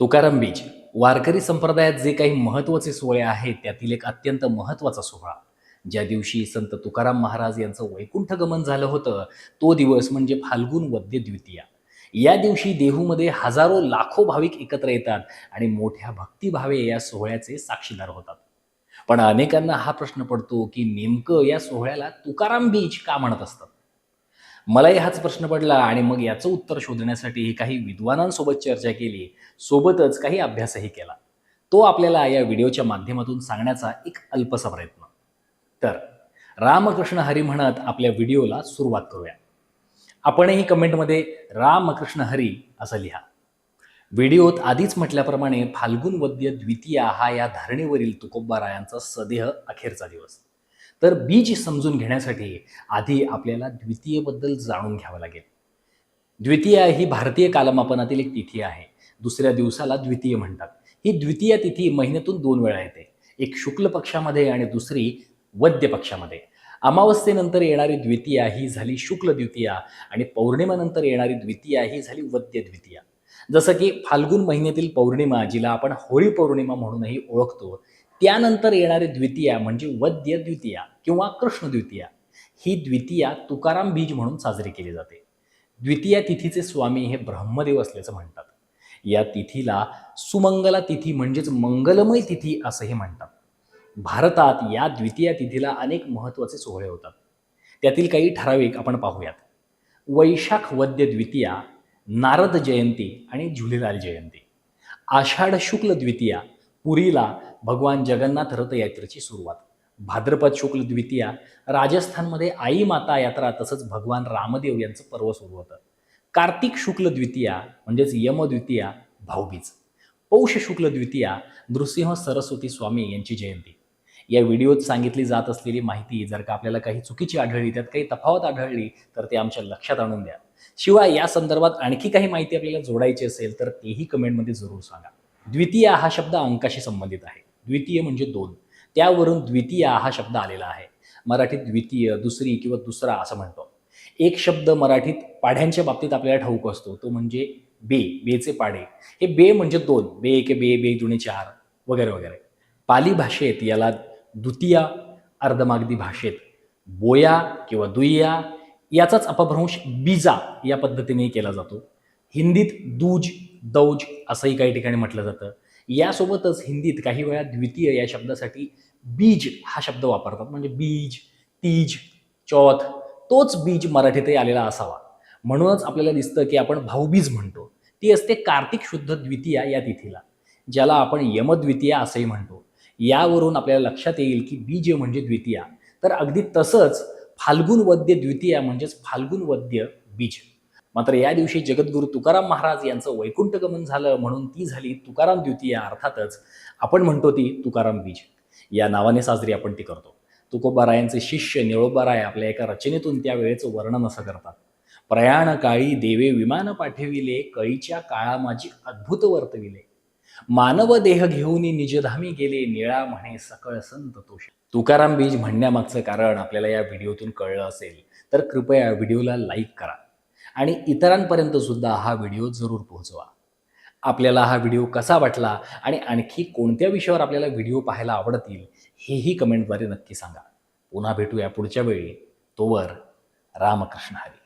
तुकाराम बीज वारकरी संप्रदायात जे काही महत्त्वाचे सोहळे आहेत त्यातील एक अत्यंत महत्त्वाचा सोहळा. ज्या दिवशी संत तुकाराम महाराज यांचं वैकुंठ गमन झालं होतं तो दिवस म्हणजे फाल्गुन वद्य द्वितीया. या दिवशी देहूमध्ये हजारो लाखो भाविक एकत्र येतात आणि मोठ्या भक्तिभावे या सोहळ्याचे साक्षीदार होतात. पण अनेकांना हा प्रश्न पडतो की नेमकं या सोहळ्याला तुकाराम बीज का म्हणत असतात? मलाही हाच प्रश्न पडला आणि मग याचं उत्तर शोधण्यासाठी काही विद्वानांसोबत चर्चा केली सोबतच काही अभ्यासही केला. तो आपल्याला या व्हिडिओच्या माध्यमातून सांगण्याचा एक अल्पसा प्रयत्न. तर रामकृष्ण हरी म्हणत आपल्या व्हिडिओला सुरुवात करूया. आपणही कमेंटमध्ये रामकृष्ण हरी असं लिहा. व्हिडिओत आधीच म्हटल्याप्रमाणे फाल्गुन वद्य द्वितीया हा या धारणेवरील तुकोबारायांचा सदेह अखेरचा दिवस. तर बीज समजून घेण्यासाठी आधी आपल्याला द्वितीयबद्दल जाणून घ्यावं लागेल. द्वितीया ही भारतीय कालमापनातील एक तिथी आहे. दुसऱ्या दिवसाला द्वितीय म्हणतात. ही द्वितीय तिथी महिन्यातून दोन वेळा येते. एक शुक्ल पक्षामध्ये आणि दुसरी वद्य पक्षामध्ये. अमावस्येनंतर येणारी द्वितीया ही झाली शुक्ल द्वितीया आणि पौर्णिमानंतर येणारी द्वितीया ही झाली वद्य द्वितीया. जसं की फाल्गुन महिन्यातील पौर्णिमा जिला आपण होळी पौर्णिमा म्हणूनही ओळखतो त्यानंतर येणारी द्वितीया म्हणजे वद्य द्वितीया किंवा कृष्ण द्वितीया. ही द्वितीया तुकाराम बीज म्हणून साजरी केली जाते. द्वितीया तिथीचे स्वामी हे ब्रह्मदेव असल्याचं म्हणतात. या तिथीला सुमंगला तिथी म्हणजेच मंगलमय तिथी असंही म्हणतात. भारतात या द्वितीया तिथीला अनेक महत्त्वाचे सोहळे होतात. त्यातील काही ठराविक आपण पाहूयात. वैशाख वद्य द्वितीया नारद जयंती आणि झुलेलाल जयंती. आषाढ शुक्ल द्वितीया पुरीला भगवान जगन्नाथ रथयात्रेची सुरुवात. भाद्रपद शुक्ल द्वितीया राजस्थानमध्ये आई माता यात्रा तसंच भगवान रामदेव यांचं पर्व सुरू होतं. कार्तिक शुक्ल द्वितीया म्हणजेच यमद्वितीया भाऊबीज. पौष शुक्ल द्वितीया नृसिंह सरस्वती स्वामी यांची जयंती. या व्हिडिओत सांगितली जात असलेली माहिती जर का आपल्याला काही चुकीची आढळली त्यात काही तफावत आढळली तर ते आमच्या लक्षात आणून द्या. शिवाय या संदर्भात आणखी काही माहिती आपल्याला जोडायची असेल तर तेही कमेंटमध्ये जरूर सांगा. द्वितीय हा शब्द अंकाशी संबंधित आहे. द्वितीय म्हणजे दोन. त्यावरून द्वितीय हा शब्द आलेला आहे. मराठीत द्वितीय दुसरी किंवा दुसरा असं म्हणतो. एक शब्द मराठीत पाढ्यांच्या बाबतीत आपल्याला ठाऊक असतो. तो म्हणजे बे बेचे पाढे. हे बे म्हणजे दोन. बे एक बे बे जुने चार वगैरे वगैरे. पाली भाषेत याला द्वितीया अर्धमागधी भाषेत बोया किंवा दुय्या याचाच अपभ्रंश बीजा या पद्धतीने केला जातो. हिंदीत दूज दौज असंही काही ठिकाणी म्हटलं जातं. यासोबतच हिंदीत काही वेळा द्वितीय या शब्दासाठी बीज हा शब्द वापरतात. म्हणजे बीज तीज चौथ तोच बीज मराठीतही आलेला असावा. म्हणूनच आपल्याला दिसतं की आपण भाऊबीज म्हणतो. ती असते कार्तिक शुद्ध द्वितीया या तिथीला ज्याला आपण यमद्वितीया असंही म्हणतो. यावरून आपल्याला लक्षात येईल की बीज म्हणजे द्वितीया. तर अगदी तसंच फाल्गुन वद्य द्वितीया म्हणजेच फाल्गुन वद्य बीज. मात्र या दिवशी जगद्गुरू तुकाराम महाराज यांचं वैकुंठ गमन झालं म्हणून ती झाली तुकाराम द्वितीया अर्थातच. आपण म्हणतो ती तुकाराम बीज. या नावाने साजरी आपण ती करतो. तुकोबारायांचे शिष्य निळोबाराय आपल्या एका रचनेतून त्या वेळेचं वर्णन असं करतात. प्रयाण काळी देवे विमान पाठविले कळीच्या काळा माझी अद्भुत वर्तविले मानव देह घेऊन निजधामी गेले निळा म्हणे सकळ संत तोष तुकाराम बीज म्हणण्यामागचं कारण आपल्याला या व्हिडिओतून कळलं असेल. तर कृपया व्हिडिओला लाईक करा. आणि इतरांपर्यंत सुद्धा हा व्हिडिओ जरूर पोहोचवा. आपल्याला हा व्हिडिओ कसा वाटला आणि आणखी कोणत्या विषयावर आपल्याला व्हिडिओ पाहायला आवडतील हेही कमेंटद्वारे नक्की सांगा. पुन्हा भेटूया पुढच्या वेळी. तोवर रामकृष्ण हरी.